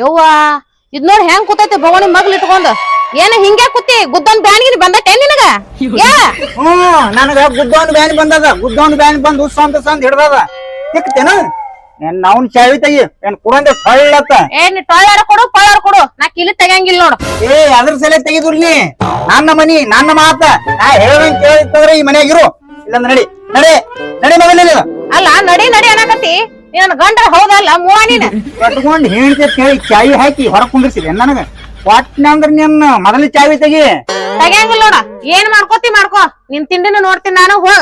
ಯವ್ವ ಇದ್ ನೋಡ್ ಹೆಂಗ್ ಕೂತೈತಿ ಭವಾನಿ ಮಗ್ಲ್ ಇಟ್ಕೊಂಡ್. ಏನ ಹಿಂಗೆ ಕೂತಿ ಗುದ್ದೊಂದ್ ಬ್ಯಾನಿಗೆ ಬಂದಟ್ಟೆ ನಿನಗ? ಯಾ? ಹ್ಮ್ ನನಗ ಗುದ್ದೊಂದ್ ಬ್ಯಾನ್ ಬಂದದ. ಗುದ್ದೊಂದ್ ಬ್ಯಾನ್ ಬಂದ್ ಅಂತ ಸಂದ್ ಹಿಡ್ದದ. ಸಿಕ್ತೇನ ಏನ್ ಅವ್ನ್ ಚಾವಿ ತೆಗಿ ಏನ್ ಕುಡಂದೆ ಏ ನೀ ಟೊಳ್ಳಾರ ಕೊಡು ಪಳ್ಳಾರ ಕೊಡು. ನಾ ಕಿಲಿ ತೆಗಿಯಂಗಿಲ್ಲ ನೋಡು. ಏ ಅದ್ರ ಸಲ ತೆಗಿದ್ರಿ ನನ್ನ ಮನಿ ನನ್ನ ಮಾತ. ನಾ ಹೇಳಂಗ್ ಕೇಳಿತ್ತಂದ್ರೆ ಈ ಮನ್ಯಾಗ ಇರು. ಇಲ್ಲಂದ್ರ ನಡಿ. ನಡಿ ನಡಿ ಮಗನೇ ನೀನು. ಅಲ್ಲ ನಡಿ ನಡಿ ಅನ್ನಕತ್ತಿ ನಿನ್ನ ಗಂಡ ಹೌದಲ್ಲ? ಮೂವ ಹೇಳಿದ ಕಟ್ಕೊಂಡ್ ಕೇಳಿ ಚಾಯಿ ಹಾಕಿ ಹೊರ ಕುಂದಿರ್ಸಿದೆ. ನನಗ ಒಟ್ನಂದ್ರ ನಿನ್ನ ಮೊದಲ ಚಾವಿ ತೆಗಿ. ತೆಗಿಯಂಗಿಲ್ಲ ನೋಡ. ಏನ್ ಮಾಡ್ಕೋತಿ ಮಾಡ್ಕೋ. ನಿನ್ ತಿಂಡಿನ ನೋಡ್ತೀನಿ ನಾನು ಹೋಗ.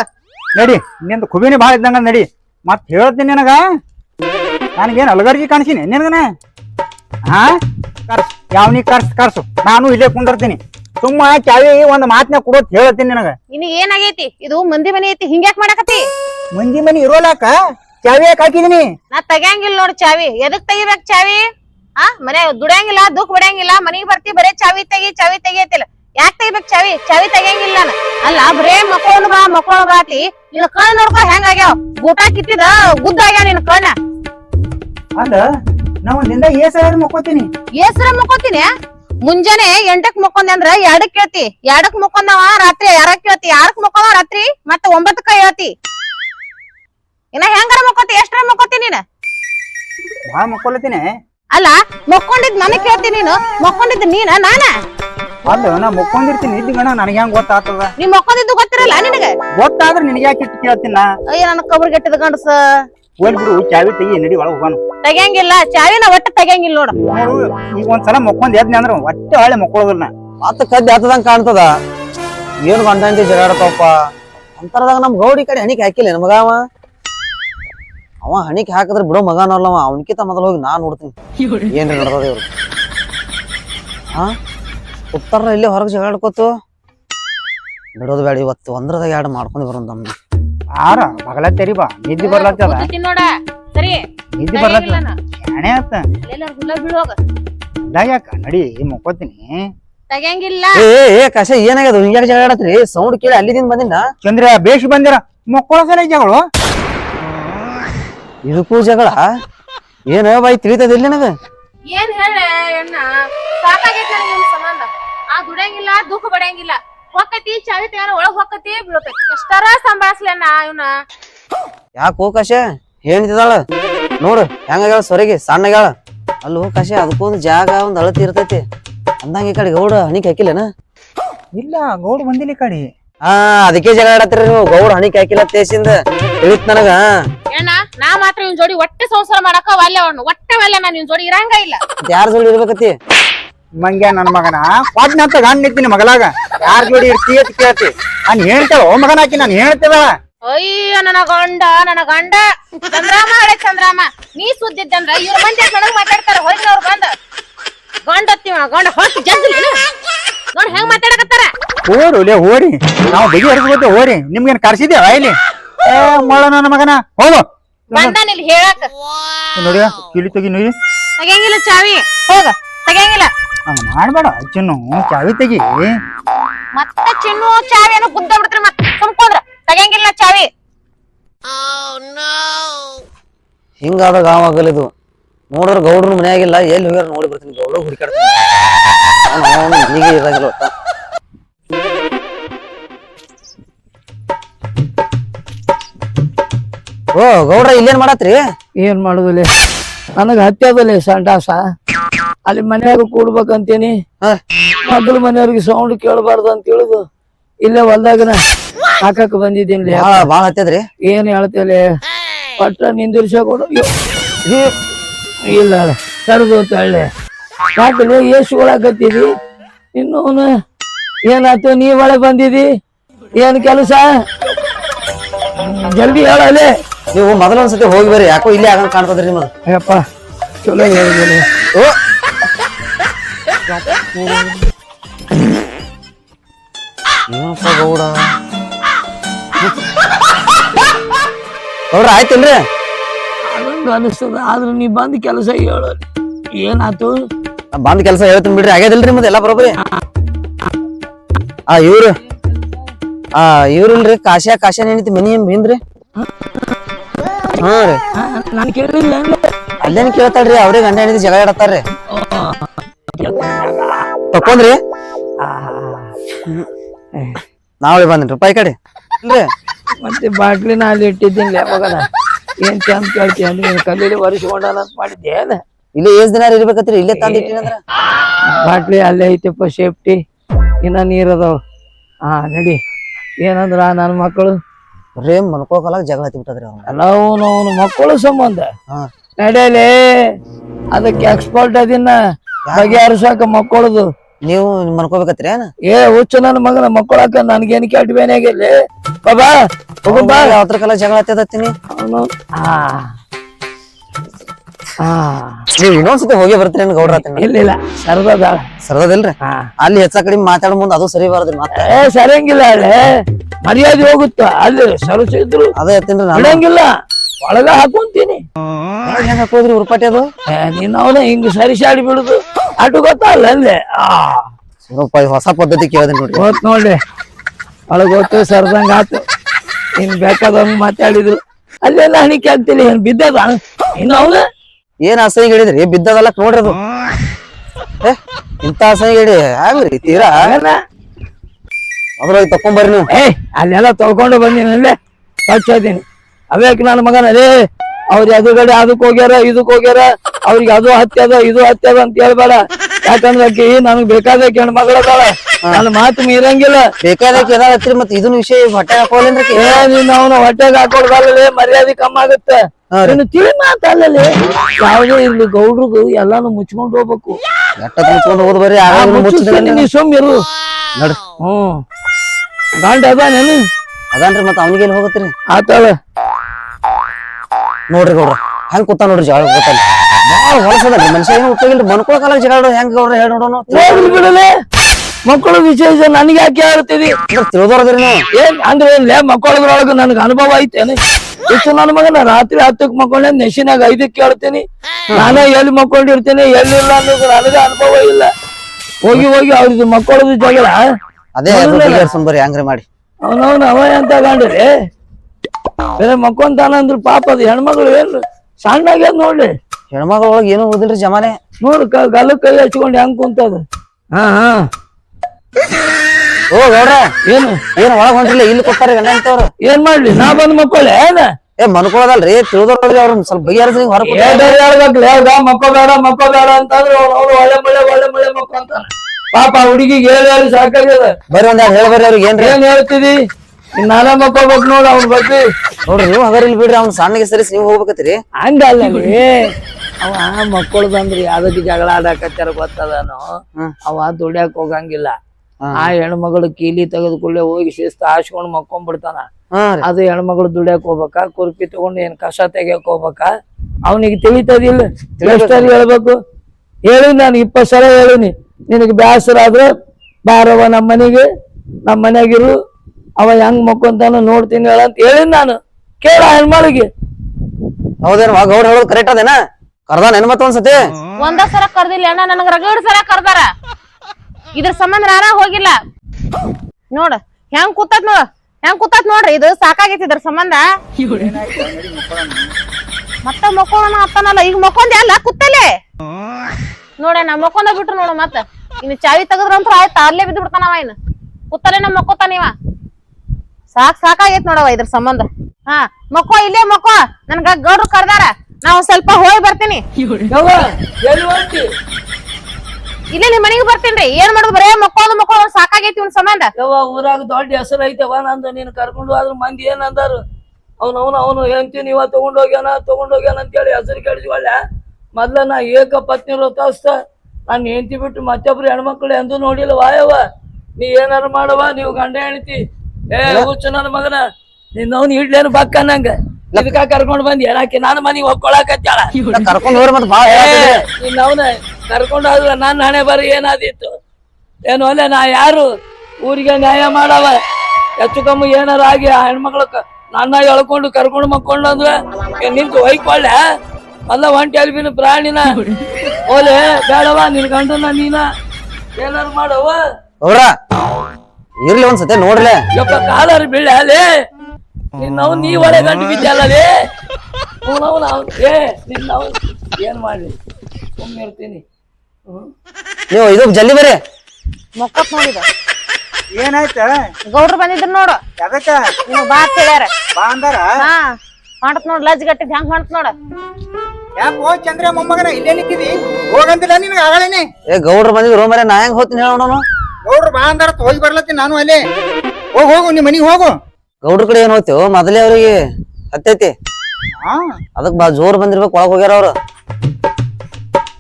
ನಡಿ ನಿಂದ ಕುಬಿನಿ ಬಾಳ ಇದ್ದಂಗ ನಡಿ. ಮತ್ ಹೇಳ್ತೀನಿ ನಿನಗ. ನನಗೇನ್ ಅಲಗರ್ಜಿ ಕಾಣಿಸಿನಿ ನಿನಗನ? ಹಾ? ಕರ್ಸ್ ಯಾವನಿ ಕರ್ಸ್ ಕರ್ಸು. ನಾನು ಇಲ್ಲೇ ಕುಂದಿರ್ತೀನಿ. ಸುಮ್ಮ ಚಾವಿ ಒಂದ್ ಮಾತ್ನ್ಯಾಗ ಕೊಡೋದ್ ಹೇಳ್ತೀನಿ ನಿನಗ. ನಿನಗ್ ಏನಾಗೈತಿ? ಇದು ಮಂದಿ ಮನಿ ಐತಿ ಹಿಂಗ್ಯಾಕ್ ಮಾಡಕತ್ತಿ? ಮಂದಿ ಮನಿ ಇರೋಲಾಕ ಚಾವಿ ಯಾಕೆ ಹಾಕಿದೀನಿ? ನಾ ತೆಗಿಯಂಗಿಲ್ಲ ನೋಡ್ ಚಾವಿ. ಎದಕ್ ತೆಗಿಬೇಕ್ ಚಾವಿ? ಆ ಮನೆ ದುಡಿಯಂಗಿಲ್ಲ ದುಃಖ ಬಿಡಂಗಿಲ್ಲ ಮನಿಗ್ ಬರ್ತಿ ಬರೇ ಚಾವಿ ತೆಗಿ ಚಾವಿ ತೆಗಿಯತಿಲ್ಲ ಯಾಕ್ ತೆಗಿಬೇಕ್ ಚಾವಿ? ಚಾವಿ ತೆಗಿಯಂಗಿಲ್ಲ ನಾನು. ಅಲ್ಲ ಬರೇ ಮಕ್ಕೊಂಡ್ ಬಾ ಮಕ್ಕೊಂಡ್ ಬಾತಿ ನಿನ್ ಕಣ್ ನೋಡ್ಕೊ ಹೆಂಗ್ ಆಗ್ಯಾವ? ಊಟ ಕಿತ್ತಿದ ಗುದ್ದ ಆಗ್ಯಾವ ನಿನ್ ಕಣ್ಣ. ಅಲ್ಲ ನಾವು ನಿಂದ ಏಸರ ಮಕ್ಕೋತೀನಿ. ಏಸ್ರ ಮಕ್ಕೋತೀನಿ? ಮುಂಜಾನೆ ಎಂಟಕ್ ಮಕ್ಕೊಂದೆ ಅಂದ್ರ ಎರಡಕ್ ಕೇಳ್ತಿ. ಎರಡಕ್ ಮಕ್ಕೊಂದವ ರಾತ್ರಿ ಯಾರಕ್ ಕೇಳ್ತಿ? ಯಾರಕ್ ಮಕ್ಕೊಂದವ ರಾತ್ರಿ? ಮತ್ತೆ ಒಂಬತ್ತಕ್ಕ ಹೇಳ್ತಿ. ಇನ್ನ ಹೆಂಗಾರ ಮಕ್ಕೋತಿ? ಎಷ್ಟರ ಮಕ್ಕೋತಿ ನೀನ್? ಭಾಳ ಮಕ್ಕೊಲತೀನಿ ಅಲ್ಲ ಮಕ್ಕೊಂಡಿದ್ ನನಗ್ ಕೇಳ್ತಿ ನೀನು. ಮಕ್ಕೊಂಡಿದ್ ನೀನ ನಾನ? ಅಲ್ಲ ನಾ ಮಕ್ಕೊಂಡಿರ್ತೀನಿ. ಇದ್ದ ಗಣ ನನಗೆ ಹೆಂಗ್ ಗೊತ್ತಾಗ್ತದ? ನೀ ಮಕ್ಕೊಂಡಿದ್ದು ಗೊತ್ತಿರಲ್ಲ ನಿನಗೆ? ಗೊತ್ತಾದ್ರೆ ನಿನಗೆ ಯಾಕೆ ಇಟ್ಟು ಕೇಳ್ತೀನಿ ನಾ? ಅಯ್ಯ ನನ್ನ ಕಬ್ರ ಗೆಟ್ಟದ ಗಂಡಸ. ಹೋಲ್ ಬಿಡು ಚಾವಿ ತೆಗಿ ನಡಿ ಒಳಗೆ ಹೋಗೋಣ. ತೆಗಿಯಂಗಿಲ್ಲ ಚಾವಿನ ಒಟ್ಟ ತೆಗಿಯಂಗಿಲ್ಲ ನೋಡು. ನೋಡು ಈಗ ಒಂದ್ಸಲ ಮಕ್ಕೊಂದ್ ಎದ್ನಿ ಅಂದ್ರ ಒಟ್ಟೆ ಹೊಳೆ ಮಕ್ಕೊಳ್ಳೋದಿಲ್ಲ ನಾ. ಮತ್ತ ಕದ್ದಿ ಹತ್ತದಂಗ ಕಾಣ್ತದ? ಏನ್ ಗಂಡ ಜಗಾಡತಾವಪ್ಪ? ಅಂತರದಾಗ ನಮ್ ಗೌಡಿ ಕಡೆ ಹಣಿಕೆ ಹಾಕಿಲ್ಲ ನಮಗ ಅವ ಹಣಿಕ್ ಹಾಕಿದ್ರೆ ಬಿಡೋ ಮಗನಲ್ಲ ಅವ. ಅವನಕಿತ ಮೊದಲು ಹೋಗಿ ನಾ ನೋಡ್ತೀನಿ. ಏನ್ರಿ ನಡ್ದದ ಇವ್ರು? ಹಾ? ಉತ್ತರ ಇಲ್ಲೇ ಹೊರಗೆ ಜಗಾಡ್ಕೋತು ಬಿಡೋದು ಬೇಡ ಇವತ್ತು ಒಂದ್ರದಾಗ ಎರಡು ಮಾಡ್ಕೊಂಡು ಬರೋಣ ನಮ್ಮ ಆರ ಮಗಳ ತೆರಿ ಬಾ. ನಿದ್ದೆ ಬರ್ಲತ್ತದ ನಿದ್ದಿ ನೋಡ. ಸರಿ. ನಿದ್ದೆ ತೆಗಿಯಂಗಿಲ್ಲ ಬರ್ಲತ್ತದ ನಾ. ಶಾಣೆ ಆತ? ಎಲ್ಲಾರ್ ಗುಲ್ಲ ಬೀಳೋಗ ಯಾಕ? ನಡಿ ಮುಕ್ಕೋತೀನಿ. ಏ ಏ, ಕಸ ಏನಾಗ್ಯದ? ಹಿಂಗ್ಯಾಕ ಜಗಾಡತ್ರಿ ಸೌಂಡ್ ಕೇಳಿ ಅಲ್ಲಿದಿಂದ ಬಂದಿನ? ಚಂದ್ರ ಬೇಷ್ ಬಂದಿರ. ಮಕ್ಕಳ ಸಲ ಜಗಳು? ಇದಕ್ಕೂ ಜಗಳ ಏನ ಬಾಯ್ ತಿಳಿತದಿಲ್ಲ ನನಗ? ಏನ್ ಹೇಳ ಅಣ್ಣ? ಸಾಕಾಗೈತಿ ನನಗೆ ನಿಮ್ ಸಂಬಂಧ. ಆ ದುಡಿಯಂಗಿಲ್ಲ ದುಃಖ ಹೊಕ್ಕತಿ ಚಾವಿ ತೆಗಾನ ಒಳಗ್ ಹೊಕ್ಕತಿ ಬೀಳ್ತೈತಿ. ಎಷ್ಟಾರ ಸಂಭಾಳಿಸ್ಲೇನ ಇವನ? ಯಾಕೋ ಕಷ ಏನಿದ್ದಾಳ ನೋಡು ಹೆಂಗಾಗ್ಯಾಳ ಸೊರಗಿ ಸಣ್ಣಗ್ಯಾಳ. ಅಲ್ಲೋ ಕಷ ಅದಕ್ಕೊಂದು ಜಾಗ ಒಂದ್ ಅಳತಿ ಇರ್ತೈತಿ. ಅಂದಂಗ ಈ ಕಡೆ ಗೌಡ ಹಣಿಕೆ ಹಾಕಿಲ್ಲನ? ಇಲ್ಲ ಗೌಡ್ ಬಂದಿಲ್ಲ ಈ ಕಡೆ. ಹಾ ಅದಕ್ಕೆ ಜಗಳ ಆಡತ್ತೀರಿ ನೀವು. ಗೌಡ ಹಣಿಕೆ ಹಾಕಿಲ್ಲ ತೇಸಿಂದ ತಿಳಿತ್ ನನಗ. ಅಣ್ಣ ನಾ ಮಾತ್ರ ನಿನ್ ಜೋಡಿ ಒಟ್ಟೆ ಸಂಸಾರ ಮಾಡಕ ಒಲ್ಲೆ ಅವನು. ಒಟ್ಟೆ ಒಲ್ಲೆ ನಾನು ನಿನ್ ಜೋಡಿ ಇರಂಗ ಇಲ್ಲ. ಯಾರ ಜೋಡಿ ಇರ್ಬೇಕತಿ ಮಂಗ್ಯ ನನ್ನ ಮಗನ? ಕೊಡ್ನ ಅಂತ ಗಂಡ್ ನಿಂತೀನಿ ಮಗಲಾಗ ಯಾರ ಜೋಡಿ ಇರ್ತಿ ಅಂತ ಕೇಳ್ತಿ. ಅನ್ ಹೇಳ್ತೇವ ಓ ಮಗನ ಹಾಕಿ ನಾನು ಹೇಳ್ತೇವ. ಅಯ್ಯ ನನ್ನ ಗಂಡ ನನ್ನ ಗಂಡ. ಚಂದ್ರಾಮ ಅರೆ ಚಂದ್ರಾಮ. ನೀ ಸುದ್ದಿದ್ದಂದ್ರ ಇವ್ರ ಮಂದಿ ನನಗ್ ಮಾತಾಡ್ತಾರ ಹೊರಗಿನವ್ರು ಬಂದ. ಗಂಡ ಅತ್ತಿವ ಗಂಡ ಹೊಟ್ಟು ಜಂಜಲಿ ನೋಡ್ ಹೆಂಗ್ ಮಾತಾಡಕತ್ತಾರ? ಓಡು ಲೇ ಓಡಿ ನಾವು ಬಗೆ ಹರಿಸ್ಕೊತೇವೆ ಓಡಿ ನಿಮ್ಗೇನ್ ಕರ್ಸಿದ್ದೇವ ಇಲ್ಲಿ? ಏ ಮಳ ನನ್ನ ಮಗನ. ಹೋಗು. ಬಂದಾನ ಇಲ್ಲಿ ಹೇಳಾಕ ನೋಡಿ ಕಿಲಿ ತೆಗಿ ನೋಡಿ ತಗಂಗಿಲ್ಲ ಚಾವಿ. ಹೋಗ. ತಗಂಗಿಲ್ಲ ಹಂಗ ಮಾಡ್ಬೇಡ ಅಜ್ಜನು ಚಾವಿ ತೆಗಿ. ಮತ್ತೆ ಚಿನ್ನು ಚಾವಿ ಏನೋ ಗುದ್ದ ಬಿಡ್ತಾರ ಮತ್ತೆ. ತುಂಬ್ಕೊಂಡ್ರ ತಗಂಗಿಲ್ಲ ಚಾವಿ. ಹಿಂಗಾದ ಗಾವ ಆಗಲಿದು ನೋಡ್ರ ಗೌಡ್ರ ಮನೆಯಾಗಿಲ್ಲ ಎಲ್ಲಿ ಹೋಗ್ಯಾರ ನೋಡಿ ಬರ್ತೀನಿ. ಗೌಡ ಹುಡುಕಾಡ್ತೀನಿ ಮನೆಗೆ ಇರಂಗಿಲ್ಲ ಒಟ್ಟ. ಓ ಗೌಡ್ರ ಇಲ್ಲೇನ್ ಮಾಡತ್ರಿ? ಏನ್ ಮಾಡುದಿಲ್ಲ. ನನಗ ಹತ್ಯದಲ್ಲಿ ಸಂಡಾಸ. ಅಲ್ಲಿ ಮನೆಯಾಗ ಕೂಡ್ಬೇಕಂತೀನಿ. ಮಗ್ಳ ಮನೆಯವ್ರಿಗೆ ಸೌಂಡ್ ಕೇಳಬಾರ್ದು ಅಂತ ಹೇಳುದು ಇಲ್ಲೇ ಹೊಲ್ದಾಗನ ಹಾಕಕ್ ಬಂದಿದ್ದೀನಿ. ಬಾಳ ಬಾಳ ಹತ್ತದ್ರಿ ಏನ್ ಹೇಳ್ತೇಲೆ? ಪಟ್ಟ ನಿಂದಿರ್ಸ ಕೊಡು. ಇಲ್ಲ ಸರದು ತಳ್ಳೆ ಯಾಕಲೆ ಎಷ್ಟು ಇನ್ನು ಏನಾಯ್ತು? ನೀ ಒಳಗೆ ಬಂದಿದಿ? ಏನ್ ಕೆಲಸ? ಜಲ್ದಿ ಹೇಳಲೆ. ನೀವು ಮೊದಲೊಂದ್ಸತಿ ಹೋಗಿ ಬರ್ರಿ. ಯಾಕೋ ಇಲ್ಲೇ ಆಗಂಗ್ ಕಾಣ್ತದ್ರಿ ನಿಮ್ಮದು ಅಯ್ಯಪ್ಪ ಚಲೋ ಹೇಳಿದ್ದೀನಿ ಓ! ಏನಪ್ಪ ಗೌಡ? ಗೌಡ್ರ ಆಯ್ತಿಲ್ರಿ ಅನಿಸ್ತದ ಆದ್ರೆ ನೀ ಬಂದ್ ಕೆಲಸ ಹೇಳು. ಏನಾತು? ನಾ ಬಂದ್ ಕೆಲಸ ಹೇಳ್ತೀನಿ ಬಿಡ್ರಿ. ಆಗ್ಯದಿಲ್ರಿ ಮತ್ತೆ ಎಲ್ಲ ಬರೋಬ್ರಿ ಆ ಇವ್ರು? ಆ ಇವ್ರಿಲ್ರಿ. ಕಾಶ್ಯಾ ಕಾಶ್ಯಾ ಏನೈತಿ ಮನಿ ಹಿಂದ್ರಿ? ಹಾ ರೀ. ನಾನು ಕೇಳಿಲ್ಲ ಅಲ್ಲೇನ್ ಕೇಳ್ತಾಳ್ರಿ ಅವ್ರಿಗೆ ಗಂಡ ಹೆಂಡತಿ ಜಗಳ ಆಡತ್ತಾರ್ರಿ. ತಕೊಂಡ್ರಿ ನಾವೇ ಬಂದ್ರಿ ರೂಪಾಯಿ ಕಡೆ. ಮತ್ತೆ ಬಾಟ್ಲಿನ ಅಲ್ಲಿ ಇಟ್ಟಿದ್ದೀನಿ ಮಗನ. ಏನ್ ಚಂದ ಕೇಳ್ತೀಯ ನೀನು ನೀನ್ ಕಲ್ಲೀಲಿ ಒರೆಸ್ಕೊಂಡಾನ ಅಂತ ಮಾಡಿದ್ದೆ ಇಲ್ಲಿ ಇಲ್ಲೇ ಎಷ್ಟ್ ದಿನ ಇರ್ಬೇಕತ್ರಿ ಇಲ್ಲೇ ತಂದು ಇಟ್ಟಿನಂದ್ರ ಬಾಟ್ಲಿ ಅಲ್ಲೇ ಐತಪ್ಪ ಸೇಫ್ಟಿ. ಇನ್ನ ನೀರ್ ಅದಾವ. ಹಾ ನಡಿ. ಏನಂದ್ರ ನನ್ನ ಮಕ್ಕಳು? ಬರೇ ಮನ್ಕೋಕಲಾಗ ಜಗಳ ಹತ್ತಿ ಬಿಟ್ಟದ್ರಿ ಅವ್ನ. ನಾವು ಅವನು ಮಕ್ಕಳು ಸಂಬಂಧ. ಹಾ. ನಡೆಯಲಿ ಅದಕ್ಕೆ ಎಕ್ಸ್ಪರ್ಟ್ ಅದಿನ್ನ ಬಗೆಹರಿಸಾಕ ಮಕ್ಕಳದು. ನೀವು ಮನ್ಕೋಬೇಕತ್ರಿ ಏನ? ಏ ಹುಚ್ಚು ನನ್ನ ಮಗನ ಮಕ್ಕಳಾಕ ನನ್ಗೇನ್ ಕೆಟ್ಟ ಬೇನೆ ಆಗಿಲ್ಲ ಬಾಬಾ ಹೋಗು ಬಾ. ಯಾವ್ದ್ರ ಕಲ ಜಗಳ ಹತ್ತಿದತ್ತೀನಿ? ಅವನು ಆ. ಆ. ನೀವ್ ಇನ್ನೊಂದ್ಸತಿ ಹೋಗಿ ಬರ್ತೀರಿ ಏನ್ ಗೌಡ್ರ ಇಲ್ಲ ಸರದಲ್ರಿ ಹಾ. ಅಲ್ಲಿ ಹೆಚ್ಚ ಕಡಿಮೆ ಮಾತಾಡ ಮುಂದೆ ಅದು ಸರಿ ಬಾರದ್ರಿ ಮತ್ತೆ? ಏ ಸರಿಯಂಗಿಲ್ಲ ಹಳೆ ಮರ್ಯಾದೆ ಹೋಗುತ್ತ. ಅಲ್ಲಿ ಸರಸಿದ್ರು ಅದಂಗಿಲ್ಲ ಅದೇ ಹೇಳ್ತೀನಿ ನಾನು ಬಿಡಂಗಿಲ್ಲ. ಒಳಗ ಹಾಕೊಂತೀನಿ. ಹೆಂಗ್ ಹಾಕೋದ್ರಿ ಉರ್ಪಾಟಿ ಅದು? ನೀನ್ ಅವನ ಹಿಂಗ್ ಸರಿಸಾಡಿ ಬಿಡುದು. ಅಟು ಗೊತ್ತಲ್ಲ ಅಲ್ಲೇ ಆ. ಹೊಸ ಪದ್ಧತಿ ಕೇಳಿದ್ರಿ ನೋಡಿ. ಹೋತ್ ನೋಡ್ರಿ. ಒಳಗ್ ಹೋತು ಸರ್ದಂಗ ಆತು. ಇನ್ ಬೇಕಾದಂಗ್ ಮಾತಾಡಿದ್ರು. ಅಲ್ಲೆಲ್ಲ ಹಣಿಕೆ ಆಗ್ತಿಲ್ಲ ಏನ್ ಬಿದ್ದದ? ಇನ್ನು ಅವನ? ಏನ್ ಅಸಹ್ಯ ಹೇಳಿದ್ರಿ? ಬಿದ್ದದಲ್ಲ ನೋಡ್ರಿ ಅದು. ಏ ಇಂತ ಅಸಹ್ಯ ಹೇಳಿ. ಆಗ್ರಿ ತೀರಾ? ಅದ್ರೊಳಗೆ ತಕೊಂಬರ್ರಿ ನೀವು. ಏ ಅಲ್ಲೆಲ್ಲ ತೊಳ್ಕೊಂಡು ಬಂದಿನಲ್ಲೇ ಹಚ್ಚೋದೀನಿ ಅವೇಕ್ ನನ್ನ ಮಗನ ಅದೇ ಅವ್ರ ಎದುರುಗಡೆ ಅದಕ್ಕೆ ಹೋಗ್ಯಾರ ಇದಕ್ ಹೋಗ್ಯಾರ ಅವ್ರಿಗೆ ಅದು ಹತ್ಯದ ಇದು ಹತ್ಯದ ಅಂತ ಹೇಳ್ಬೇಡ. ಯಾಕಂದ್ರೆ ಆಕಿ ನನಗ್ ಬೇಕಾದಕ್ಕೆ ಹೆಣ್ ಮಗಳದಾಳ ನನ್ನ ಮಾತು ಮೀರಂಗಿಲ್ಲ. ಬೇಕಾದಕ್ಕೆ ಏನಾಗತ್ರಿ ಮತ್ತೆ ಇದನ್ ವಿಷಯ ಹೊಟ್ಟೆ ಹಾಕೋಲೇನ್ರಿ ಏ ನೀನ್ ಅವನ ಹೊಟ್ಟೆಗೆ ಹಾಕೊಡ್ಬಾರಲ್ಲ ಮರ್ಯಾದೆ ಕಮ್ಮಿ ಆಗುತ್ತೆ. ರೀ. ನೀನು ತಿಳಿ ಮಾತಲ್ಲಲ್ಲಿ ಯಾವುದೇ ಇರ್ಲಿ ಗೌಡ್ರದು ಎಲ್ಲಾನು ಮುಚ್ಕೊಂಡು ಹೋಗ್ಬೇಕು. ಮುಚ್ಕೊಂಡು ಹೋದ್ ಬರ್ರಿ ನೀ ಸುಮ್ಮಿರು ನಡ್ರಿ. ಹ್ಮ್. ಗಂಡ ಅದಾನೇನು ಅದನ್ರಿ ಮತ್ತೆ ಅವನಿಗೆ ಎಲ್ಲಿ ಹೋಗತ್ರಿ ಆತಾಳ ನೋಡ್ರಿ ಗೌಡ್ರ ಹೆಂಗ್ ಕೂತ ನೋಡ್ರಿ ಜಾಳ ಗೊತ್ತಲ್ಲ ಬಾಳ ಹೊಲಸದಲ್ರಿ ಮನುಷ್ಯ ಏನು ಉತ್ತಗಿಲ್ಲ ಮನ್ಕೊಳ ಕಾಲ ಜಗಳ ಹೆಂಗ್ ಗೌಡ್ರ ಹೇಳಿ ನೋಡೋಣ ನೋಡ್ರಿ ಬಿಡಲೆ. ಮಕ್ಕಳು ವಿಶೇಷ ನನಗೆ ಯಾಕೆ ಹೇಳ್ತೀವಿ ತಿಳಿದೋರದ್ರಿ ನೀವು. ಏನ್ ಅಂದ್ರೆ ಏನ್ಲೇ ಮಕ್ಕಳದ್ರೊಳಗ ನನ್ಗ ಅನುಭವ ಐತೇನೆ? ಇಷ್ಟು ನನ್ನ ಮಗನ ರಾತ್ರಿ ಹತ್ತಕ್ ಮಕ್ಕೊಂಡೆ ನೆಶಿನಾಗ ಐದಕ್ಕೆ ಕೇಳ್ತೇನಿ. ನಾನೇ ಎಲ್ಲಿ ಮಕ್ಕೊಂಡಿರ್ತೀನಿ ಎಲ್ಲಿಲ್ಲ ಅನ್ನೋದು ನನಗೆ ಅನುಭವ ಇಲ್ಲ. ಹೋಗಿ ಹೋಗಿ ಅವ್ರದ್ದು ಮಕ್ಕಳದು ಜಗಳ ಅದೇ ಬರ್ರಿ ಹಂಗ್ರಿ ಮಾಡಿ. ಅವನವನ ಅವ ಅಂತ ಗಂಡ್ರಿ ಬೇರೆ ಮಕ್ಕೊಂತಾನ ಅಂದ್ರ ಪಾಪ ಅದು ಹೆಣ್ಮಗಳು ಏನ್ರಿ ಸಣ್ಣ ಆಗ್ಯದ ನೋಡ್ಲಿ ಹೆಣ್ಮಗಳ ಒಳಗ ಏನು ಉಳ್ದಿಲ್ರಿ ಜಮಾನೆ. ನೋಡ್ರಿ ಗಲ್ಲ ಕೈ ಹಚ್ಕೊಂಡು ಹೆಂಗ್ ಕುಂತದ. ಹಾ ಹಾ. ಓ ಗೌಡ್ರ ಏನು? ಏನ್ ಒಳಗ್ ಹೊಂಟಿಲ್ಲ ಇಲ್ಲಿ ಕೊಟ್ಟಾರ ಗಂಡ ಅಂತವ್ರು ಏನ್ ಮಾಡ್ಲಿ? ನಾ ಬಂದ್ ಮಕ್ಕಳು ಏನ? ಏ ಮನ್ಕೊಳದಲ್ರಿ ತಿಳಿದೋರ್ರಿ ಅವ್ರ ಸ್ವಲ್ಪ ಬಗೆಹರಿಸಿ ಹೊರಗೆ ಮಕ್ಕ ಬೇಡ ಮಕ್ಕೋ ಬೇಡ ಅಂತಂದ್ರೆ ಅವ್ರು ಒಳ್ಳೆ ಮಳೆ ಒಳ್ಳೆ ಮಳೆ ಮಕ್ಕ ಪಾಪ ಹುಡುಗಿಗೆ ಹೇಳಿ ಹೇಳಿ ಸಾಕಾಗ್ಯದ. ಬರೀ ಒಂದ್ ಹೇಳಿ ಬರ್ರಿ ಅವ್ರಿಗೆ ಏನ್ರಿ? ಏನ್ ಹೇಳ್ತಿದಿ ಇನ್ ನಾನೇ ಮಕ್ಕೋಬೇಕು ನೋಡು ಅವ್ನ ಬಗ್ಗೆ. ನೋಡ್ರಿ ನೀವು ಹಗರಿಲ್ ಇಲ್ಲಿ ಬಿಡ್ರಿ ಅವ್ನ ಸಣ್ಣಗೆ ಸರಿಸಿ ನೀವು ಹೋಗ್ಬೇಕತ್ರಿ ಹಂಗಲ್ಲ ಅವ ಮಕ್ಕಳು ಬಂದ್ರಿ ಅದಕ್ಕೆ ಜಗಳ ಆಡಾಕತ್ತಾರ ಗೊತ್ತದನು. ಅವ ದುಡ್ಯಾಕ್ ಹೋಗಂಗಿಲ್ಲ. ಆ ಹೆಣ್ಮಗಳು ಕೀಲಿ ತೆಗೆದುಕೊಳ್ಳೆ ಹೋಗಿ ಶಿಸ್ತು ಹಾಸ್ಕೊಂಡ್ ಮಕ್ಕೊಂಡ್ಬಿಡ್ತಾನ ಅದು ಹೆಣ್ಮಗಳು ದುಡ್ಯಾಕ್ ಹೋಗ್ಬೇಕಾ ಕುರ್ಪಿ ತಗೊಂಡು ಏನ್ ಕಷ ತೆಗಿಯಕ್ ಹೋಗ್ಬೇಕಾ? ಅವನಿಗೆ ತಿಳಿತದಿಲ್ಲ. ಎಷ್ಟರಿ ಹೇಳ್ಬೇಕು? ಹೇಳಿ ನಾನು ಇಪ್ಪತ್ ಸಲ ಹೇಳಿನಿ. ನಿನಗೆ ಬೇಸರ ಆದ್ರೆ ಬಾರವ ನಮ್ಮ ಮನೆಗೆ ನಮ್ಮ ಮನೆಯಾಗಿರು ಅವ ಹೆಂಗ್ ಮಕ್ಕೊಂತಾನ ನೋಡ್ತೀನಿ ಹೇಳ ಅಂತ ಹೇಳಿನ್ ನಾನು. ಕೇಳ ಹೆಣ್ಮಳಿಗೆ. ಹೌದೇನು ಗೌಡ ಹೇಳೋದು ಕರೆಕ್ಟ್ ಅದೇನ? ಕರ್ದಾನ ಏನ್ ಮತ್ತೆ ಒಂದ್ಸತಿ? ಒಂದ ಸಲ ಕರ್ದಿಲ್ಲ ಅಣ್ಣ ನನಗ ರಗಡ್ ಸಲ ಕರ್ದಾರ. ಇದ್ರ ಸಂಬಂಧ ನಾನ ಹೋಗಿಲ್ಲ. ನೋಡ ಹೆಂಗ್ ಕೂತತ್ ನೋಡ ಹೆಂಗ್ ಕೂತತ್ ನೋಡ್ರಿ ಇದು ಸಾಕಾಗೈತಿ ಇದ್ರ ಸಂಬಂಧ. ಮತ್ತ ಮಕ್ಕೋಣ ಅತ್ತನಲ್ಲ ಈಗ ಮಕ್ಕೊಂದ ಅಲ್ಲ ಕುತ್ತಲೆ ನಾ ಮಕ್ಕೊಂದ ಬಿಟ್ರು ನೋಡ ಮತ್ತ. ಇನ್ನು ಚಾವಿ ತೆಗದ್ರಂತ್ರ ಆಯ್ತು ಅಲ್ಲೇ ಬಿದ್ದು ಬಿಡ್ತಾನವ ಇನ್ನು. ಕುತ್ತಲೆ ನಮ್ ಮಕ್ಕೋತಾನ ಇವ. ಸಾಕ್ ಸಾಕಾಗೈತ್ ನೋಡವ ಇದ್ರ ಸಂಬಂಧ. ಹಾ ಮಕ್ಕೋ ಇಲ್ಲೇ ಮಕ್ಕೋ. ನನ್ಗ ಗೌಡ್ರು ಕರ್ದಾರ. ನಾ ಒಂದ್ ಸ್ವಲ್ಪ ಹೋಗಿ ಬರ್ತೀನಿ? ಇಲ್ಲೇ ನಿಮ್ ಮನೆಗೆ ಬರ್ತೀನಿ ಏನ್ ಮಾಡುದು ಬರೇ? ಮಕ್ಕೋದು ಮಕ್ಕೋದು ಸಾಕಾಗೈತಿ ಒಂದ್ ಸಂಬಂಧ. ಯವ್ವ ಊರಾಗ ದೊಡ್ಡ ಹೆಸರು ಐತವ ನಂದ. ನೀನ್ ಕರ್ಕೊಂಡು ಆದ್ರ ಮಂದಿ ಏನಂದಾರು ಅವ್ನ ಅವನು ಅವನು ಹೆಂಡ್ತಿ ನೀವ ತಗೊಂಡ್ ತಗೊಂಡೋಗ್ಯಾನ ತಗೊಂಡ್ ಅಂತ ಅಂತೇಳಿ ಹೆಸರು ಕೆಡಿಸ್ಕೊಳ್ಳ ಮೊದ್ಲ ನಾ ಏಕ ಪತ್ನಿ ವ್ರತಸ್ಥ ನಾನು ಹೆಂಡತಿ ಬಿಟ್ಟು ಮತ್ತೊಬ್ರು ಹೆಣ್ಮಕ್ಳು ಎಂದೂ ನೋಡಿಲ್ಲ ವಾಯವ ನೀ ಏನಾರು ಮಾಡವ ನೀವು ಗಂಡ ಹೆಣ್ತಿ ಏ ಹುಚ್ಚು ನನ್ನ ಮಗನ. ನೀನ್ ಅವ್ನು ಇಡ್ಲೇನು ಬಕ್ಕ ನಂಗ. ಇದಕ್ಕ ಕರ್ಕೊಂಡ್ ಬಂದ್ ಏನಾಕಿ ನಾನು ಮನೆಗೆ ಹೋಗ್ಕೊಳಕತ್ತಾಳ ಕರ್ಕೊಂಡ್ ಹೋಗ್ರಿ ಮತ್ತೆ ಬಾಳ ನಿನ್ನ ಅವನ ಕರ್ಕೊಂಡು ಹೋದ್ರ ನನ್ನ ಹಣೆ ಬರ ಏನಾದಿತ್ತು ಏನು ಅಲ್ಲ ನಾ ಯಾರು? ಊರಿಗೆ ನ್ಯಾಯ ಮಾಡವ. ಹೆಚ್ಚು ಕಮ್ಮಿ ಏನಾರು ಆಗಿ ಆ ಹೆಣ್ಮಕ್ಳು ನನ್ನ ಎಳ್ಕೊಂಡು ಕರ್ಕೊಂಡು ಮಕ್ಕೊಂಡು ಅಂದ್ರೆ ನಿಂತು ಒಯ್ಕೊಳ್ಳೆ ಅಲ್ಲ ಒಂಟಿ ಅಲ್ಬಿನ ಪ್ರಾಣಿನ. ಓಲೆ ಬೇಡವ ನಿನ್ ಗಂಡನ ನೀನ? ಏನಾರು ಮಾಡವ ಅವ್ರ ಇರ್ಲಿ ಒಂದ್ಸತಿ ನೋಡ್ಲೆ. ಯಪ್ಪ ಕಾಲರ್ ಬೀಳ ಅಲೇ. ನಿನ್ನವ್ ನೀ ಒಳ್ಳೆ ಗಂಟು ಬಿದ್ದಲ್ಲೇ ಅವನವನ ಏ ನಿನ್ನವ್ ಏನ್ ಮಾಡ್ಲಿ? ಸುಮ್ಮನೆ ಇರ್ತೀನಿ. ಹ್ಮ್? ನೀವು ಇದು ಜಲ್ದಿ ಬರ್ರಿ ಮೊಕ್ಕತ್ ನೋಡಿದ. ಏನಾಯ್ತ? ಗೌಡ್ರು ಬಂದಿದ್ರು ನೋಡು. ಅದಕ್ಕೆ ಬಾ ಅಂತ ಹೇಳ್ಯಾರ. ಬಾ ಅಂದಾರ? ಹಾ. ಮಾಡತ್ ನೋಡ್ ಲಜ್ ಗಟ್ಟಿದ್ ಹೆಂಗ್ ಮಾಡತ್ ನೋಡ? ಯಾಕೋ ಚಂದ್ರ ಮೊಮ್ಮಗನ ಇಲ್ಲೇ ನಿಂತಿದಿ? ಹೋಗಂತಿಲ್ಲ ನಿನಗೆ ಆಗಲೇನೆ? ಏ ಗೌಡ್ರು ಬಂದಿದ್ರು ಮರೆ ನಾ ಹೆಂಗ್ ಹೋಗ್ತೀನಿ ಹೇಳೋಣ ಗೌಡ್ರು ಬಾ ಅಂದಾರ ಹೋಗಿ ಬರ್ಲತ್ತೀನಿ ನಾನು ಅಲ್ಲಿ. ಹೋಗ್ ಹೋಗು ನಿಮ್ಮ ಮನಿಗೆ ಹೋಗು. ಗೌಡ್ರ ಕಡೆ ಏನ್ ಹೋಗ್ತೇವ? ಮೊದಲೇ ಅವ್ರಿಗೆ ಹತ್ತೈತಿ. ಹಾ ಅದಕ್ ಬಾ ಜೋರ್ ಬಂದಿರ್ಬೇಕು ಒಳಗ್ ಹೋಗ್ಯಾರ ಅವ್ರು.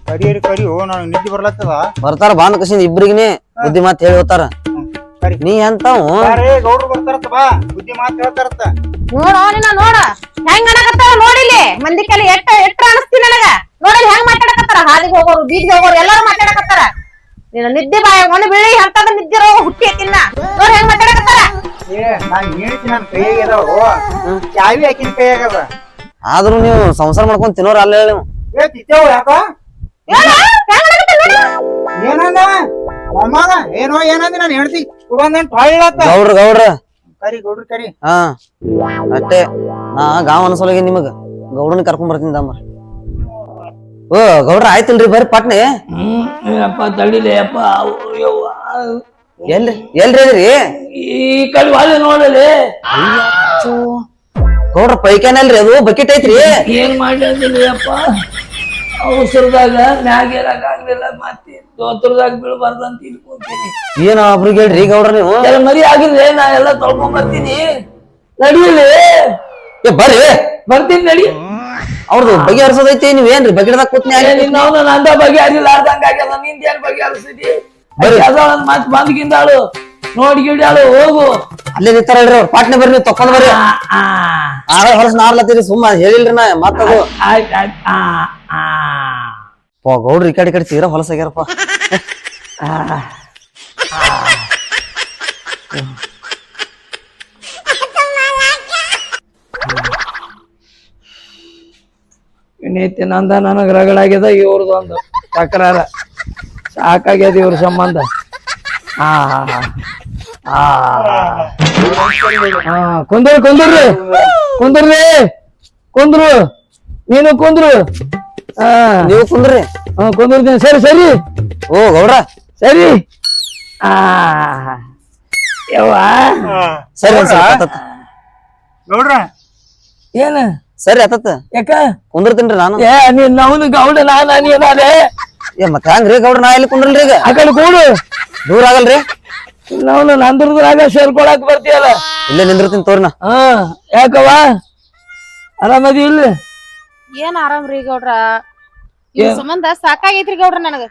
ಕರಿ ಕರಿ ಓ ನಾನು ನಿದ್ದೆ ಬರ್ಲತ್ತದ. ಬರ್ತಾರ ಬಾಂದ್ ಕಸಿಂದ ಇಬ್ರಿಗಿನೇ ಬುದ್ಧಿ ಮಾತ್ ಹೇಳಿ ಹೋಗ್ತಾರ. ನೀ ಎಂತಾವು? ಬಾರೇ ಗೌಡ್ರು ಬರ್ತಾರತ್ತ ಬಾ. ಬುದ್ಧಿ ಮಾತು ಹೇಳ್ತಾರತ್ತ. ನೋಡ ನೋಡ. ಹೆಂಗ್ ಅನ್ನಕತ್ತಾರ ನೋಡಿಲಿ ಮಂದಿ ಕೆಲ ಎಟ್ಟ ಎಟ್ಟ ಅನಸ್ತಿ ನನಗ? ನೋಡಲಿ ಹೆಂಗ್ ಮಾತಾಡಕತ್ತಾರ? ಹಾದಿಗೆ ಹೋಗೋರು ಬೀದಿಗೆ ಹೋಗೋರು ಎಲ್ಲಾರು ಮಾತಾಡಕತ್ತಾರ. ನಿನ್ನ ನಿದ್ದೆ ಬಾಯ ಒಂದು ಬಿಳಿ ಅಂತದ ನಿದ್ದೆ ರೋಗ ಹುಟ್ಟಿ ತಿನ್ನ. ನೋಡ್ ಹೆಂಗ್ ಮಾತಾಡಕತ್ತಾರ? ನಾನ್ ಹೇಳ್ತೀನಿ ನನ್ನ ಕೈಯಾಗ ಅದಾವು. ಚಾವಿ ಹಾಕಿನ ಕೈಯಾಗದ ಆದ್ರೂ ನೀವು ಸಂಸಾರ ಮಾಡ್ಕೊಂಡ್ ತಿನ್ನೋರ್ ಅಲ್ಲ ಹೇಳಿ. ಏ ತಿತ್ತೇವು ಯಾಕ. ಏನಂದ? ಮೊಮ್ಮಗ ಏನೋ ಏನಂದ್ರೆ ನಾನು ಹೇಳ್ತಿ. ಗೌಡ್ರ ಗೌಡ್ರ. ಕರಿ ಗೌಡ್ರು ಕರಿ. ಹಾ ಅಷ್ಟೇ ನಾ ಗಾಂವ್ ಅನ್ಸೋಲಾಗಿ ನಿಮಗ. ಗೌಡನ್ ಕರ್ಕೊಂಡ್ ಬರ್ತೀನಿ ತಮ್ಮ ಓ ಗೌಡ್ರ ಆಯ್ತಲ್ರಿ ಬರ್ರಿ ಪಟ್ನೆ. ಹ್ಮ್ ತಡಿಲೆ ಅಪ್ಪ. ಎಲ್ರಿ ಎಲ್ರಿ ಅದ್ರಿ? ಈ ಕಡೆ ನೋಡಲಿ? ಗೌಡ್ರ ಪೈಕಾನಲ್ರಿ ಅದು? ಬಕೆಟ್ ಐತ್ರಿ? ಏನ್ ಮಾಡ್ಲಿ ಅಪ್ಪ? ಅವಸರದಾಗ ಮ್ಯಾಗೇರಾಗ ಆಗ್ಲಿಲ್ಲ ಮತ್ತೆ ದೋತ್ರದಾಗ ಅಂತ ಇಟ್ಕೊಂತೀನಿ ಏನ ಒಬ್ರಿಗೆ ಹೇಳ್ರಿ ಗೌಡ್ರ ನೀವು. ಎಲ್ಲ ಮರಿ ಆಗಿಲ್ಲ ನಾ ಎಲ್ಲ ತೊಳ್ಕೊಂಡ್ ಬರ್ತೀನಿ. ನಡೀಲಿ ಏ ಬರ್ರಿ. ಬರ್ತೀನಿ ನಡಿ. ಅವ್ರದ್ದು ಬಗೆ ಹರಿಸೋದೈತಿ ನೀವೇನ್ರಿ ಬಕೆಟ್ದಾಗ ಕೂತ್ನಿ ಏ, ನಿನ್ನ ಅವನ ನಂದ ಬಗೆ ಅರಿಲ್ಲ ಅರ್ಧಂಗ ಆಗ್ಯದ ನಿಂದ ಏನ್ ಬಗ್ಗೆ ಹರಿಸಿದಿ? ಮತ್ ಬಂದ್ಗಿಂದಾಳು ನೋಡಿ ಗಿಡಾಳು ಹೋಗು. ಅಲ್ಲೇ ನಿಂತಾರಲ್ರಿ ಅವ್ರ ಪಾಟ್ನೆ ಬರ್ರಿ ನೀವು ತಕೊಂಡ್ ಬರ್ರಿ. ಆ, ಆ, ಆಗ ಹೊರಸ್ ನಾರ್ಲತ್ತೀರಿ ಸುಮ್ಮ ಹೇಳಿಲ್ರಿ ನಾ ಮತ್ತದು ಆಯ್ತ್ ಆಯ್ತ್ ಪೋ ಗೌಡ್ರ ಈ ಕಡೆ ಕಡೆ ತೀರಾ ಹೊಲಸಾಗ್ಯಾರಪ್ಪ ಆ. ವಿನೀತಿ ನಂದ ನನಗ ರಗಳಾಗ್ಯದ ಇವ್ರದ್ದು ಒಂದು ತಕರಾರ. ಸಾಕಾಗ್ಯದ ಇವ್ರ ಸಂಬಂಧ. ಹಾ ಹಾ ಹಾ ಹಾ ಕುಂದ್ರ ಕುಂದ್ರಿ ಕುಂದ್ರಿ ಕುಂದ್ರು. ನೀನು ಕುಂದ್ರು. ನೀವು ಕುಂದ್ರಿ. ಹ್ಮ್ ಕುಂದಿರ್ತೀನಿ. ಸರಿ ಸರಿ. ಓ ಗೌಡ್ರ. ಸರಿ. ಆ. ಯವ್ವಾ. ಸರಿ ಒಂದ್ ಸ್ವಲ್ಪ ಆತತ್. ಗೌಡ್ರ. ಏನ? ಸರಿ ಆತತ್ ಯಾಕ? ಕುಂದಿರ್ತೀನ್ರಿ ನಾನು. ಏ ನೀನ್ ಅವನು ಗೌಡ ನಾನ ನೀನಾದೆ? ಏ ಮತ್ತ ಹೆಂಗ್ರಿ ಗೌಡ್ರ ನಾ ಇಲ್ಲಿ ಕುಂದ್ರಲ್ರಿ ಈಗ? ಆ ಕಡೆ ಕೂಡು. ದೂರ ಆಗಲ್ರಿ? ನಾವು ನಂದ್ರದ್ರಾಗ ಸೇರ್ಕೊಳಕ್ ಬರ್ತೀಯಲ್ಲ? ಇಲ್ಲೇ ನಿಂದಿರ್ತೀನಿ ತೋರ್ನ. ಹಾ ಯಾಕವ್ವ? ಆರಾಮದಿ ಇಲ್ಲ? ಏನ್ ಆರಾಮ್ರಿ ಗೌಡ್ರ? ಈ ಸಂಬಂಧ ಸಾಕಾಗೈತ್ರಿ ಗೌಡ್ರ ನನಗ.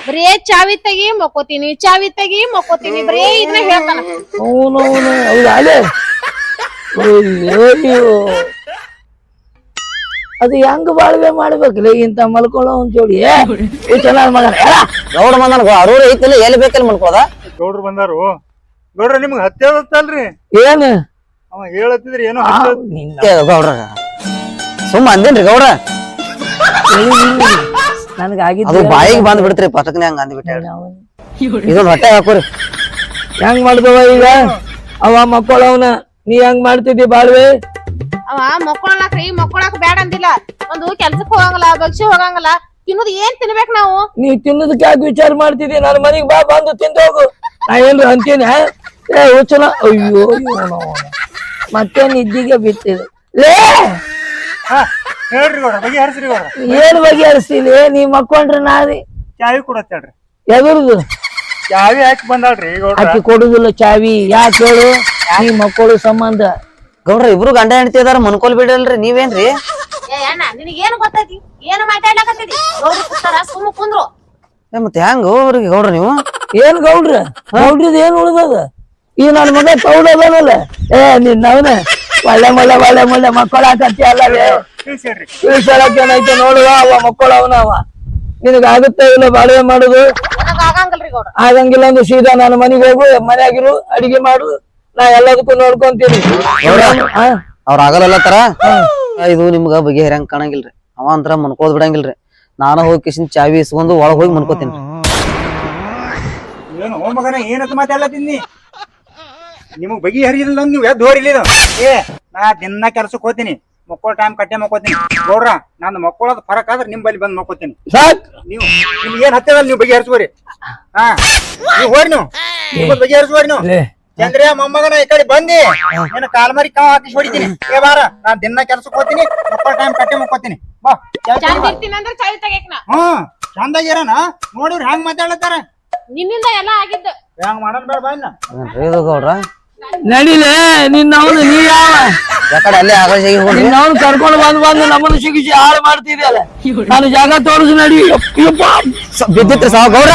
ಬರೇ ಚಾವಿ ತೆಗಿ ಮಕ್ಕೋತೀನಿ ಚಾವಿ ತೆಗಿ ಮಕ್ಕೋತೀನಿ ಬರೇ ಇದನ್ನ ಹೇಳ್ತಾನ. ಅವನು ಅವನು ಹೌದಾ? ಅಲೆ. ಅಯ್ಯೋ ಅದು ಹೆಂಗ್ ಬಾಳ್ವೆ ಮಾಡ್ಬೇಕ್ರಿ? ಇಂತ ಮಲ್ಕೊಳ್ಳೋ ಒಂದ್ ಜೋಡಿ ಚೆನ್ನಾಗ್ ಮಗನ ಗೌಡ ಬಂದನ ಅರೂರ ಐತಿಲ್ಲ ಎಲ್ಲಿ ಬೇಕಲ್ಲಿ ಮಲ್ಕೋದ? ಗೌಡ್ರು ಬಂದಾರು. ಗೌಡ್ರ ನಿಮ್ಗೆ ಹತ್ತೇದತ್ತಲ್ರಿ ಏನ್? ಅವ ಹೇಳತ್ತಿದ್ರಿ ಏನೋ ಗೌಡ್ರ. ಸುಮ್ಮ ಅಂದೇನ್ರಿ ಗೌಡ? ನನಗ ಅದು ಬಾಯಿಗೆ ಬಂದ್ ಬಿಡ್ತ್ರಿ ಪಟಕ್ನೆ ಹಂಗ ಅಂದ್ಬಿಟ್ಟೆ ಇದೊಂದ್ ಹೊಟ್ಟೆ ಹಾಕೋರಿ. ಹೆಂಗ್ ಮಾಡ್ದವ ಈಗ? ಅವ ಮಕ್ಕಳವನ. ನೀ ಹೆಂಗ್ ಮಾಡ್ತಿದ್ದಿ ಬಾಳ್ವೆ? ಅವ ಮಕ್ಕೊಳಕ್ರಿ ಮಕ್ಕೊಳಕ್ ಬೇಡ ಅಂದಿಲ್ಲ. ಒಂದು ಕೆಲ್ಸಕ್ ಹೋಗಂಗಿಲ್ಲ ಭಕ್ಷ್ಯ ಹೋಗಂಗಿಲ್ಲ. ತಿನ್ನೋದು ಏನ್ ತಿನ್ಬೇಕ್ ನಾವು? ನೀ ತಿನ್ನೋದಕ್ಕೆ ಯಾಕೆ ವಿಚಾರ ಮಾಡ್ತಿದ್ದಿ? ನನ್ನ ಮನೆಗೆ ಬಾ ಬಂದು ತಿಂದು ಹೋಗು. ನಾ ಏನ್ರ ಅಂತೀನಿ ಹಾ? ಏ ಹುಚ್ಚನ. ಅಯ್ಯೋ ಮತ್ತೆ ನಿದ್ದಿಗೆ ಬಿತ್ತಿದ ಲೇ! ಹಾ ಹೇಳ್ರಿ ಗೌಡ್ರ ಬಗೆ ಹರಿಸ್ರಿ ನೀವ್ ಏನ್ ನಾವಿ ನೀ ಮಕ್ಕೊಂಡ್ರೆ ಚಾವಿ ಕೊಡತ್ತೇಳ್ರಿ ಎದುರ್ದು ಚಾವಿ ಹಾಕಿ ಬಂದಾಳ್ರಿ ಗೌಡ್ರ. ಆಕಿ ಕೊಡುದಿಲ್ಲ ಚಾವಿ. ಯಾಕೆ ಹೇಳು? ನೀ ಮಕ್ಕಳು ಸಂಬಂಧ. ಗೌಡ್ರ ಇಬ್ರು ಗಂಡ ಹೆಂಡತಿ ಅದಾರ ಮನ್ಕೊಲ್ ಬಿಡಲ್ರಿ ನೀವೇನ್ರಿ? ಏ ಅಣ್ಣ ನಿನಗೇನು ಗೊತ್ತೈತಿ? ಏನು ಮಾತಾಡ್ಲಕತ್ತಿದಿ ಗೌಡ್ರು ಕೂತಾರ ಸುಮ್ಮ ಕುಂದ್ರು. ಏ ಮತ್ತೆ ಹೆಂಗ ಅವ್ರಿಗೆ ಗೌಡ್ರ ನೀವು? ಏನ್ ಗೌಡ್ರ? ಗೌಡ್ರದ್ ಏನ್ ಉಳ್ದದ? ಈ ನನ್ ಮಗ ತೌಡದನಲ್ಲ ಏ ನಿನ್ನ ಅವನ ಒಳ್ಳೆ ಮಳೆ ಒಳ್ಳೆ ಮಳೆ ಮಕ್ಕಳ ಹಾಕತ್ತಿ ಅಲ್ಲೇ ತಿಳಿಸ್ಯಾಡ್ರಿ ತಿಳಿಸಲಕ್ಕೆ ಏನೈತೆ ನೋಡುವ ಅವ ಮಕ್ಕಳು ಅವನ ಅವ. ನಿನಗ ಆಗುತ್ತೆ ಇಲ್ಲ ಬಾಳ್ವೆ ಮಾಡುದು? ನನಗ ಆಗಂಗಿಲ್ರಿ ಗೌಡ್ರ. ಆಗಂಗಿಲ್ಲ ಅಂದ್ರೆ ಸೀದಾ ನಾನು ಮನೆಗೆ ಹೋಗು ಮನೆಯಾಗಿರು ಅಡಿಗೆ ಮಾಡು ನಾ ಎಲ್ಲದಕ್ಕೂ ನೋಡ್ಕೊಂತೀನಿ? ಅವ್ರ ಆಗಲ್ಲ ತರ? ಇದು ನಿಮ್ಗ ಬಗೆಹರಂಗ್ ಕಾಣಂಗಿಲ್ರಿ. ಅವ ಅಂತರ ಮನ್ಕೋದ್ ಬಿಡಂಗಿಲ್ರಿ. ನಾನು ಹೋಗಿ ಕಿಶನ್ ಚಾವಿ ಇಸ್ಕೊಂಡು ಒಳಗ್ ಹೋಗಿ ಮನ್ಕೋತೀನಿ. ಏನು ಓ ಮಗನ ಏನಂತ ಮಾತಾಡ್ಲತ್ತೀನಿ ನಿಮಗ್ ಬಗೆ ಹರಿಲಿಲ್ಲ ನೀವು ಎದ್ದು ಹೋರಿಲಿ ಇದು. ಏ ನಾ ದಿನ ಕೆಲ್ಸಕ್ ಹೋಗ್ತೀನಿ. ಮಕ್ಕಳ ಟೈಮ್ ಕಟ್ಟೆ ಮಕ್ಕೋತೀನಿ. ನೋಡ್ರ ನಾನು ಮಕ್ಕಳದ ಫರಕ್ ಆದ್ರೆ ನಿಮ್ ಬಲ್ಲಿ ಬಂದ್ ಮಕ್ಕೋತೀನಿ. ಸಾಕ್. ನೀವು ನಿಮ್ಗೆ ಏನ್ ಹತ್ತದಲ್ಲ ನೀವು ಬಗೆಹರಿಸ್ಬೋರಿ ಹಾ ನೀವು ಹೋರಿ ನೀವು. ನೀವು ಬಗೆಹರಿಸ್ಬೋರಿ ನೀವು. ಲೇ. ಚಂದ್ರ ಮೊಮ್ಮಗನ ಈ ಕಡೆ ಬಂದಿ. ಏನ ಕಾಲ್ ಮರಿ ಕಾವ್ ಹಾಕಿ ಹೊಡಿತೀನಿ. ಏ ಬಾರ ನಾನ್ ದಿನ ಕೆಲ್ಸಕ್ಕೆ ಹೋಗ್ತೀನಿ. ಮಕ್ಕಳ ಟೈಮ್ ಕಟ್ಟೆ ಮಕ್ಕೋತೀನಿ. ಬಾ ಹ್ಮ್ ಚಂದಾಗಿರನ ನೋಡಿವ್ರಿ ಹೆಂಗ್ ಮಾತಾಡ್ಲತ್ತಾರ? ನಿನ್ನಿಂದ ಎಲ್ಲ ಆಗಿದ್ದು. ಹೆಂಗ್ ಮಾಡೋಣ ಬೇಡ ಬಾ ನಿನ್ನವನು ನಡಿಲೆ ನಿನ್ನ ಅವನು ನೀ ಯಾವ? ಯಾಕಡೆ ಅಲ್ಲೇ ಆಕಾಶ ನಿನ್ನ ಅವನು ಕರ್ಕೊಂಡು ಬಂದ್ ಬಂದು ನಮ್ಮನ್ನು ಸಿಗಿಸಿ ಹಾಳು ಮಾಡ್ತಿದ್ಯಲ್ಲ. ನಾನು ಜಾಗ ತೋರಿಸು ನಡಿ. ಯಪ್ಪ. ಬಿದ್ದಿತ್ರಿ ಸಾವ ಗೌಡ್ರ